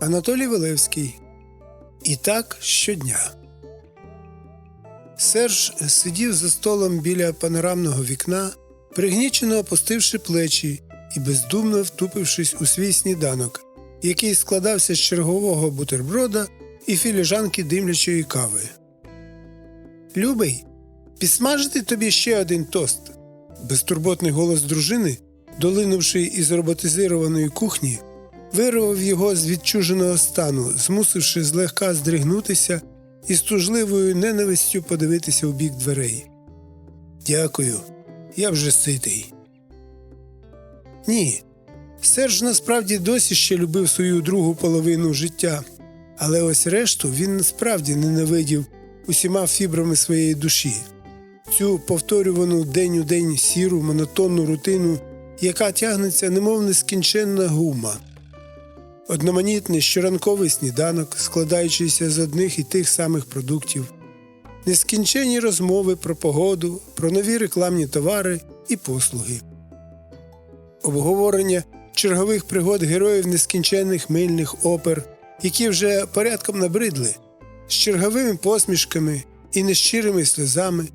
Анатолій Вилевський. І так щодня. Серж сидів за столом біля панорамного вікна, пригнічено опустивши плечі і бездумно втупившись у свій сніданок, який складався з чергового бутерброда і філіжанки димлячої кави. Любий, підсмажити тобі ще один тост. Безтурботний голос дружини, долинувши із роботизованої кухні, вирвав його з відчуженого стану, змусивши злегка здригнутися і з тужливою ненавистю подивитися у бік дверей. Дякую, я вже ситий. Ні. Серж насправді досі ще любив свою другу половину життя, але ось решту він насправді ненавидів усіма фібрами своєї душі. Цю повторювану день у день сіру, монотонну рутину, яка тягнеться, немов нескінченна гума. Одноманітний щоранковий сніданок, складаючийся з одних і тих самих продуктів, нескінченні розмови про погоду, про нові рекламні товари і послуги, обговорення чергових пригод героїв нескінченних мильних опер, які вже порядком набридли, з черговими посмішками і нещирими сльозами.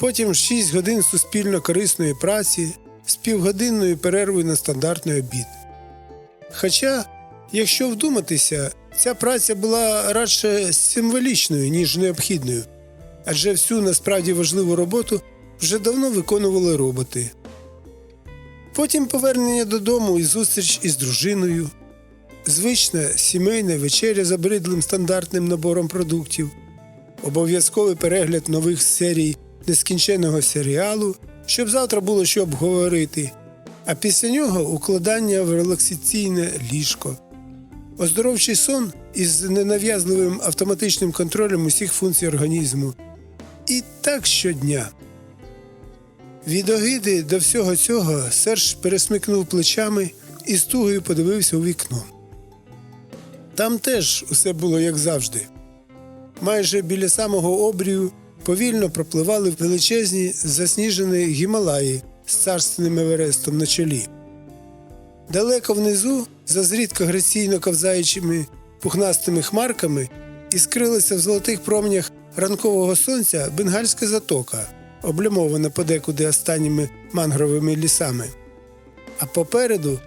Потім 6 годин суспільно корисної праці з півгодинною перервою на стандартний обід. Хоча, якщо вдуматися, ця праця була радше символічною, ніж необхідною, адже всю насправді важливу роботу вже давно виконували роботи. Потім повернення додому і зустріч із дружиною, звична сімейна вечеря з обридлим стандартним набором продуктів, обов'язковий перегляд нових серій нескінченного серіалу, щоб завтра було що обговорити, а після нього укладання в релаксаційне ліжко, оздоровчий сон із ненав'язливим автоматичним контролем усіх функцій організму. І так щодня. Від огиди до всього цього Серж пересмикнув плечами і з тугою подивився у вікно. Там теж усе було як завжди. Майже біля самого обрію повільно пропливали величезні засніжені Гімалаї з царственним Еверестом на чолі. Далеко внизу, за зрідко граційно ковзаючими пухнастими хмарками, іскрилася в золотих променях ранкового сонця бенгальська затока, облямована подекуди останніми мангровими лісами. А попереду,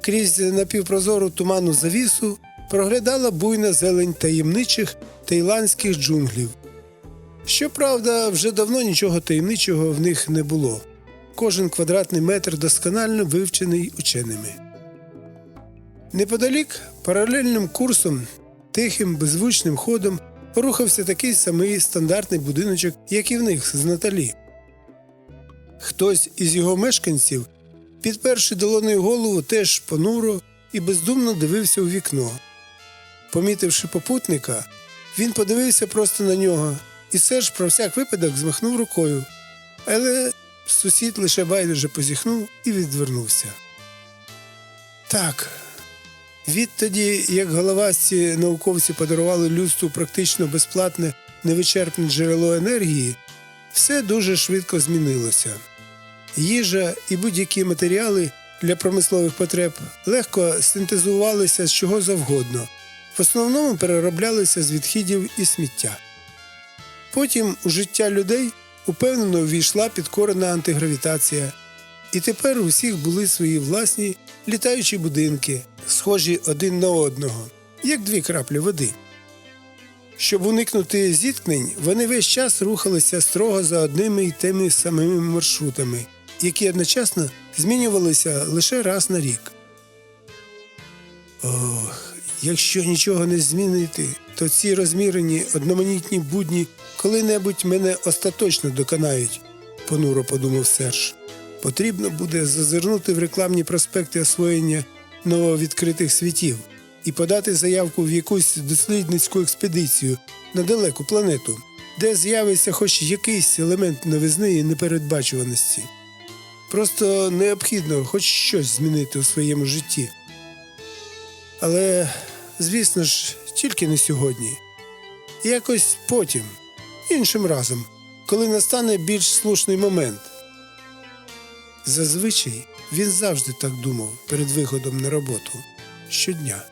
крізь напівпрозору туману завісу, проглядала буйна зелень таємничих таїландських джунглів. Щоправда, вже давно нічого таємничого в них не було. Кожен квадратний метр досконально вивчений ученими. Неподалік паралельним курсом, тихим, беззвучним ходом рухався такий самий стандартний будиночок, як і в них з Наталі. Хтось із його мешканців, підперши долоною голову, теж понуро і бездумно дивився у вікно. Помітивши попутника, він подивився просто на нього, і Серж про всяк випадок змахнув рукою. Але сусід лише байдуже позіхнув і відвернувся. Так. Відтоді, як головасті науковці подарували людству практично безплатне невичерпне джерело енергії, все дуже швидко змінилося. Їжа і будь-які матеріали для промислових потреб легко синтезувалися з чого завгодно, в основному перероблялися з відхідів і сміття. Потім у життя людей упевнено ввійшла підкорена антигравітація, і тепер у всіх були свої власні літаючі будинки, схожі один на одного, як дві краплі води. Щоб уникнути зіткнень, вони весь час рухалися строго за одними й тими самими маршрутами, які одночасно змінювалися лише раз на рік. Ох, якщо нічого не змінити, то ці розмірені одноманітні будні коли-небудь мене остаточно доконають, понуро подумав Серж. Потрібно буде зазирнути в рекламні проспекти освоєння нововідкритих світів і подати заявку в якусь дослідницьку експедицію на далеку планету, де з'явиться хоч якийсь елемент новизни і непередбачуваності. Просто необхідно хоч щось змінити у своєму житті. Але, звісно ж, тільки не сьогодні. Якось потім, іншим разом, коли настане більш слушний момент. Зазвичай він завжди так думав перед виходом на роботу щодня.